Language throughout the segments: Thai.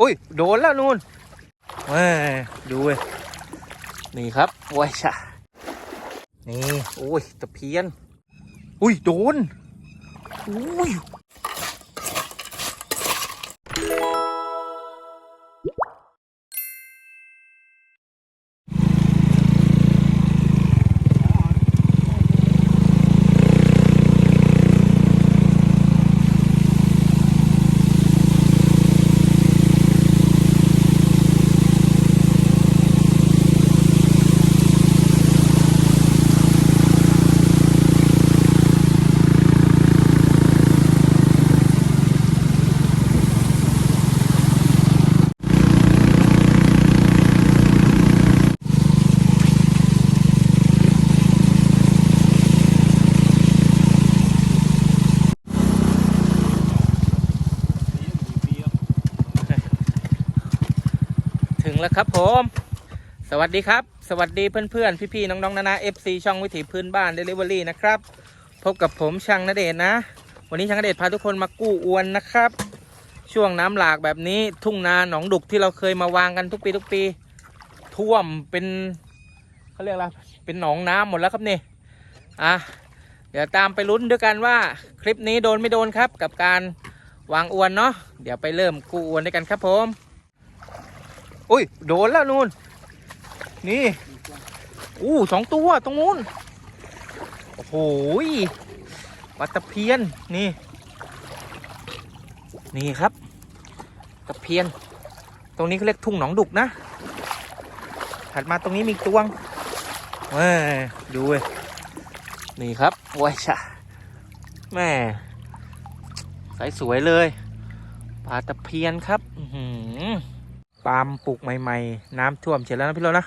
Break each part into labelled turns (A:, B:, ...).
A: อุ้ย โดนแล้วนู่นเว้ยดูเว้ยนี่ครับโว้ยชะนี่ โอ้ยตะเพียน อุ้ย โดน อุ้ย วัสดีครับ สวัสดีเพื่อนๆ พี่ๆ น้องๆ นานา FC ช่องวิถีพื้นบ้าน Delivery นะครับ พบกับผมช่างนเดชนนะ วันนี้ช่างนเดชพาทุกคนมากู้อวนนะครับ ช่วงน้ำหลากแบบนี้ทุ่งนาหนองดุกที่เราเคยมาวางกันทุกปีทุกปี ท่วมเป็นเขาเรียกอะไรเป็นหนองน้ำหมดแล้วครับนี่อะเดี๋ยวตามไปลุ้นด้วยกันว่าคลิปนี้โดนไม่โดนครับ กับการวางอวนเนาะเดี๋ยวไปเริ่มกู้อวนด้วยกันครับผม อุ้ยโดนแล้วนู่น นี่อู้สองตัวตรงนู้นโอ้โหยปลาตะเพียนนี่ นี่ครับตะเพียน ตรงนี้เขาเรียกทุ่งหนองดุกนะ ถัดมาตรงนี้มีอีกตวงเว้ยดูเว้ยนี่ครับว้ยชะแม่ใสสวยเลยปลาตะเพียนครับอือหือปาล์มปลูกใหม่ ๆ น้ำท่วมเสร็จแล้วนะพี่โรนะ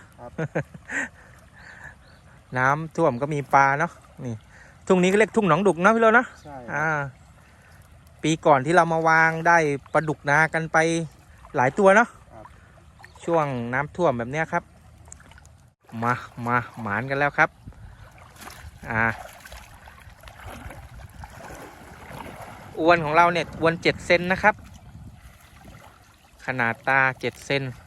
A: น้ำท่วมก็มีปลาเนาะนี่ทุ่งนี้ก็เรียกทุ่งหนองดุกนะพี่โรจน์นะ
B: ใช่
A: อ่า ปีก่อนที่เรามาวางได้ปลาดุกนากันไปหลายตัวเนาะช่วงน้ำท่วมแบบเนี้ยครับ มามาหมานกันแล้วครับ อ่าอวนของเราเนี่ยอวนเจ็ดเซนนะครับ ขนาดตาเจ็ดเซนนู่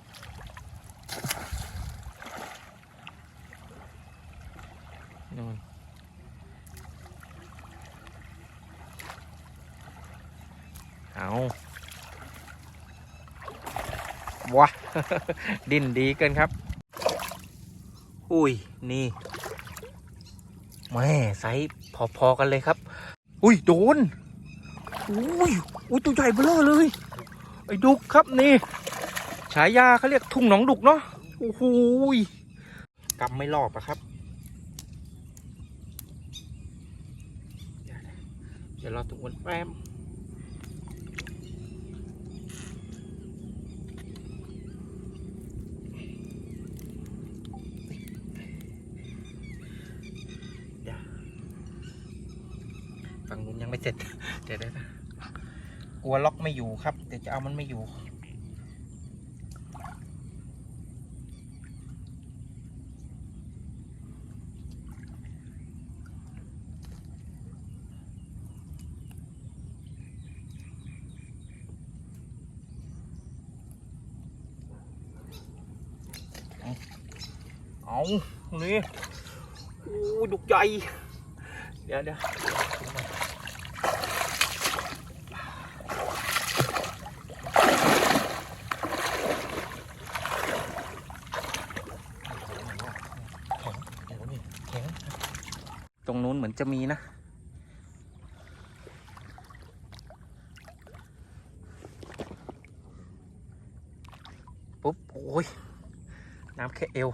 A: วะดินดีเกินครับ อุ้ยนี่แม่ไซส์พอๆกันเลยครับ อุ้ยโดนอุ้ยอุ้ยตัวใหญ่เบ้อเลย ไอ้ดุกครับนี่ ฉายาเขาเรียกทุ่งหนองดุกเนาะโอ้โหกำไม่รอบอะครับ เดี๋ยวรอตรงวนแป๊ม ฝั่งนู้นยังไม่เสร็จ เดี๋ยวได้นะกลัวล็อกไม่อยู่ครับแต่จะเอามันไม่อยู่ เอานี่โอ้ดุกใหญ่เดี๋ยวเดี๋ยวแข็งเดี๋ยวนี่แข็งตรงนู้นเหมือน จะมีนะ ปุ๊บ โอ้ย น้ำแค่เอว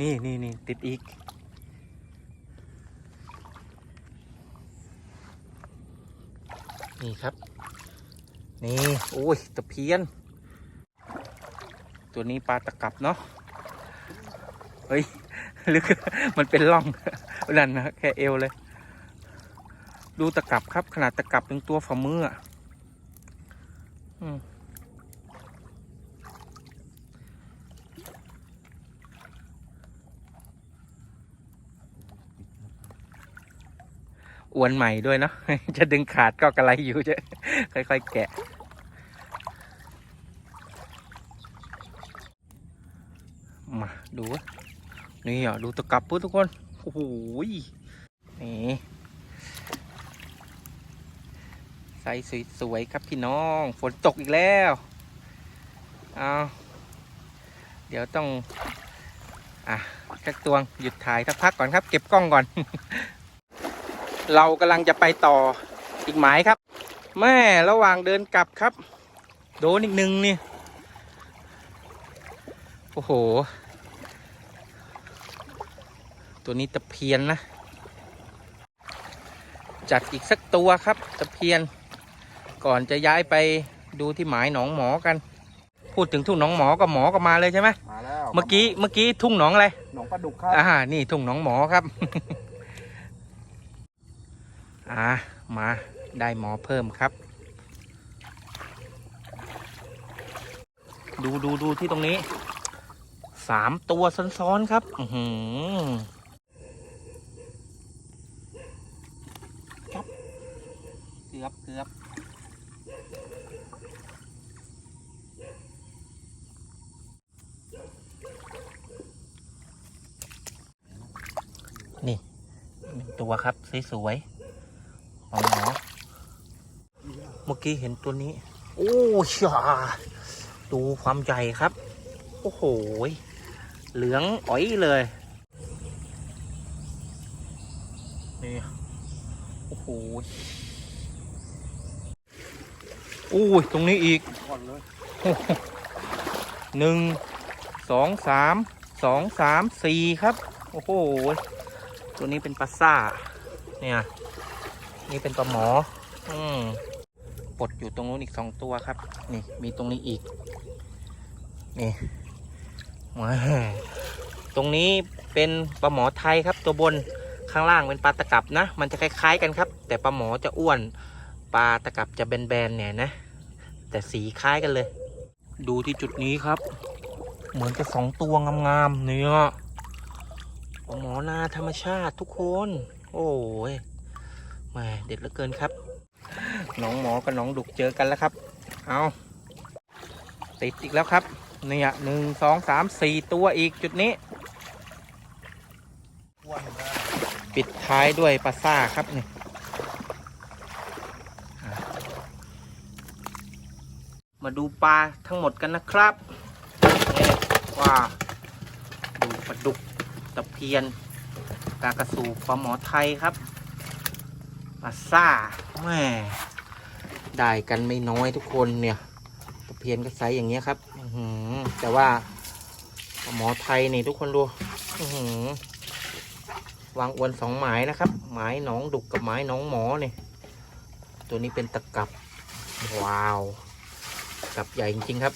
A: นี่นี่นี่ติดอีก นี่ครับ นี่ โอ้ย ตะเพียน ตัวนี้ปลาตะกับเนาะ เฮ้ย ลึกมันเป็นร่องนั่นนะแค่เอวเลย ดูตะกับครับ ขนาดตะกับเป็นตัวฝ่ามืออะอวนใหม่ด้วยเนาะ จะดึงขาดก็กระไรอยู่จะค่อยๆแกะ มา ดูว่า นี่อะดูตะกับปุ๊ทุกคนโอ้โหนี่ใส่สวยๆครับพี่น้อง ฝนตกอีกแล้วเอาเดี๋ยวต้อง อะกักตวงหยุดถ่ายสักพักก่อนครับ เก็บกล้องก่อน เรากำลังจะไปต่ออีกหมายครับ แม่ระหว่างเดินกลับครับ โดนอีกหนึ่งนี่ โอ้โห ตัวนี้ตะเพียนนะ จัดอีกสักตัวครับตะเพียน ก่อนจะย้ายไปดูที่หมายหนองหมอกัน พูดถึงทุ่งหนองหมอก็หมอก็มาเลยใช่ไหม
B: มาแล้ว
A: เมื่อกี้เมื่อกี้ทุ่งหนองอะไร
B: หนองปลาดุกครับ
A: อ่านี่ทุ่งหนองหมอครับ อ่ามาได้หมอเพิ่มครับ ดูดูดูที่ตรงนี้สามตัวซ้อนๆครับ อือหือครับือบเกือบนี่ตัวครับสวยๆของหมอเมื่อกี้เห็นตัวนี้ โอ้ชาดูความใหญ่ครับ โอ้โห เหลืองอ๋อยเลย นี่ โอ้โห อ้ยตรงนี้อีก
B: ก่อนเลย
A: หนึ่งสองสามสองสามสี่ครับ โอ้โห ตัวนี้เป็นปลาซ่า เนี่ย นี่เป็นปลาหมอ อืมปลดอยู่ตรงนู้นอีกสองตัวครับ นี่มีตรงนี้อีก นี่แหม่ตรงนี้เป็นปลาหมอไทยครับ ตัวบนข้างล่างเป็นปลาตะกับนะ มันจะคล้าย ๆ กันครับ แต่ปลาหมอจะอ้วน ปลาตะกับจะแบนๆเนี่ยนะ แต่สีคล้ายกันเลย ดูที่จุดนี้ครับ เหมือนจะสองตัวงามๆเนี่ยปลาหมอนาธรรมชาติทุกคน โอ้ยแหม่เด็ดเหลือเกินครับน้องหมอกับน้องดุกเจอกันแล้วครับ เอาติดอีกแล้วครับเนี่ยหนึ่งสองสามสี่ตัวอีกจุดนี้
B: อ้วนนะ
A: ปิดท้ายด้วยปลาซ่าครับนี่อะ มาดูปลาทั้งหมดกันนะครับนี่ว่าดูปลาดุกตะเพียนปลากระสูปลาหมอไทยครับปลาซ่าแม่ได้กันไม่น้อยทุกคนเนี่ยตะเพียนก็ไซส์อย่างเงี้ยครับอืแต่ว่าปลาหมอไทยนี่ทุกคนดูอืวางอวนสองหมายนะครับหมายหนองดุกกับหมายหนองหมอเนี่ยตัวนี้เป็นตะกับว้าว กับใหญ่จริงๆครับ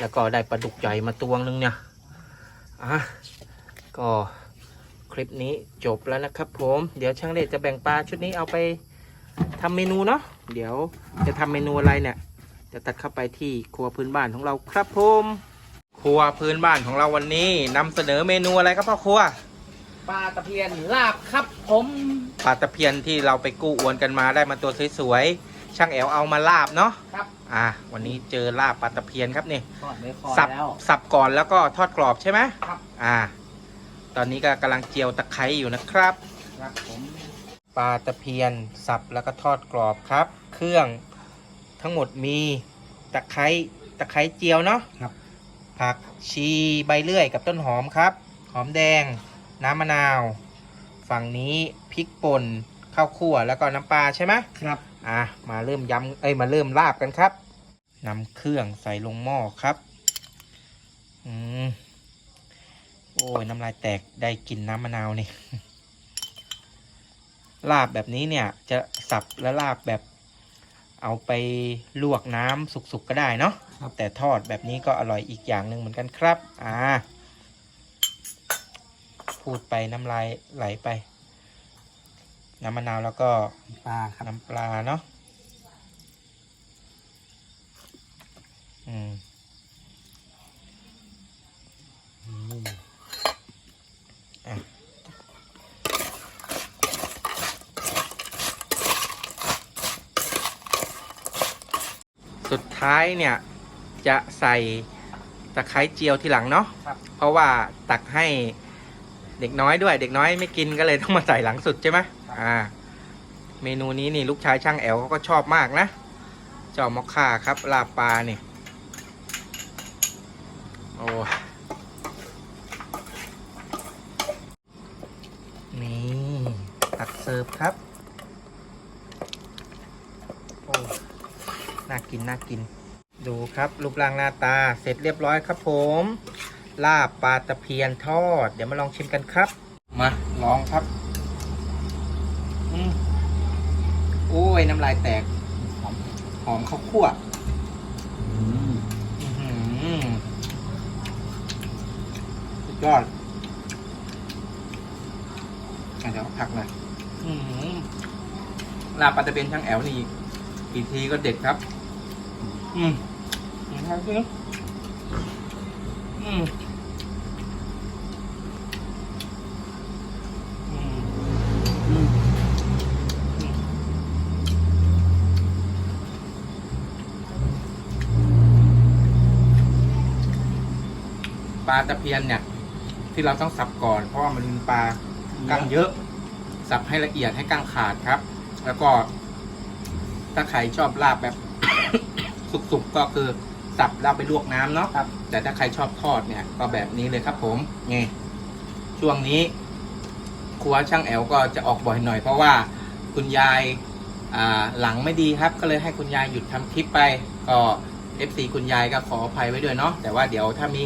A: แล้วก็ได้ปลาดุกใหญ่มาตัวนึงเนี่ยอะก็คลิปนี้จบแล้วนะครับผม เดี๋ยวช่างเดชจะแบ่งปลาชุดนี้เอาไปทำเมนูเนาะ เดี๋ยวจะทำเมนูอะไรเนี่ย จะตัดเข้าไปที่ครัวพื้นบ้านของเราครับผม ครัวพื้นบ้านของเราวันนี้นำเสนอเมนูอะไรครับพ่อครัว
B: ปลาตะเพียนลาบครับผม
A: ปลาตะเพียนที่เราไปกู้อวนกันมาได้มาตัวสวยๆ ช่างแอวเอามาลาบเนาะ
B: ครับ
A: อะวันนี้เจอลาบปลาตะเพียนครับนี่
B: ทอดไม่คอ
A: สับ
B: แล้ว
A: สับก่อนแล้วก็ทอดกรอบใช่ไหม
B: ครับ
A: อ่า ตอนนี้ก็กำลังเจียวตะไคร้อยู่นะครับ
B: ครับผม
A: ปลาตะเพียนสับแล้วก็ทอดกรอบครับ เครื่องทั้งหมดมีตะไคร้ตะไคร้เจียวเนาะ
B: ครับ
A: ผักชีใบเลื่อยกับต้นหอมครับ หอมแดง น้ำมะนาว ฝั่งนี้พริกป่น ข้าวคั่วแล้วก็น้ำปลาใช่ไหม
B: ครับ
A: อะมาเริ่มยำเอ้ยมาเริ่มลาบกันครับนำเครื่องใส่ลงหม้อครับอืมโอ้ยน้ำลายแตกได้กลินน้ำมะนาวนี่ลาบแบบนี้เนี่ยจะสับและลาบแบบเอาไปลวกน้ำสุกๆก็ได้เนาะแต่ทอดแบบนี้ก็อร่อยอีกอย่างหนึ่งเหมือนกันครับ อ่า พูดไปน้ำลายไหลไป น้ำมะนาวแล้วก็
B: ปลาครับ
A: น้ำปลาเนาะอืม
B: นุ่ม
A: อะสุดท้ายเนี่ย จะใส่ตตะไคร้เจียวทีหลังเนาะ
B: ครับ
A: เพราะว่าตักให้เด็กน้อยด้วย เด็กน้อยไม่กินก็เลยต้องมาใส่หลังสุดใช่ไหม อ่า เมนูนี้นี่ลูกชายช่างแอลเขาก็ชอบมากนะเจ้ามอคค่าครับลาบปลาเนี่ยโอ้นี่ตักเสิร์ฟครับ โอ้ น่ากินน่ากิน ดูครับรูปร่างหน้าตาเสร็จเรียบร้อยครับผม ลาบปลาตะเพียนทอด เดี๋ยวมาลองชิมกันครับ มาลองครับ อืม โอ้ยน้ำลายแตก
B: หอม
A: ข้าวคั่ว
B: อื้
A: อหือสุดยอดอะเดี๋ยวผักหน่อยอื้อหือลาบปลาตะเพียนช่างแอวนี่กี่ทีก็เด็ดครับ อืมอืมครับพี่
B: อืม
A: ปลาตะเพียนเนี่ย ที่เราต้องสับก่อน เพราะว่ามันเป็นปลากั้งเยอะ สับให้ละเอียดให้กั้งขาดครับ แล้วก็ ถ้าใครชอบลาบแบบ สุกๆก็คือสับแล้วไปลวกน้ำเนาะ
B: ครับ
A: แต่ถ้าใครชอบทอดเนี่ย ก็แบบนี้เลยครับ ผมนี่ช่วงนี้ครัวช่างแอลก็จะออกบ่อยหน่อย เพราะว่าคุณยายอ่าหลังไม่ดีครับ ก็เลยให้คุณยายหยุดทำคลิปไป ก็ FC คุณยายก็ขออภัยไว้ด้วยเนาะแต่ว่าเดี๋ยวถ้ามี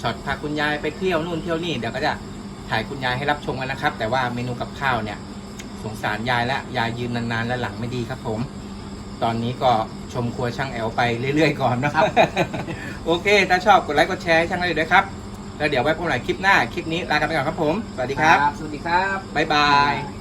A: ช็อตพาคุณยายไปเที่ยวนู่นเที่ยวนี่เดี๋ยวก็จะถ่ายคุณยายให้รับชมกันนะครับ แต่ว่าเมนูกับข้าวเนี่ย สงสารยายและยายยืนนานๆและหลังไม่ดีครับผม ตอนนี้ก็ชมครัวช่างแอลไปเรื่อยๆก่อนนะครับ โอเค ถ้าชอบกดไลค์กดแชร์ให้ช่างได้ด้วยครับ แล้วเดี๋ยวไว้พบกันใหม่คลิปหน้า คลิปนี้ลากันไปก่อนครับผม สวัสดีครับ
B: สวัสดีครับ
A: บ๊ายบาย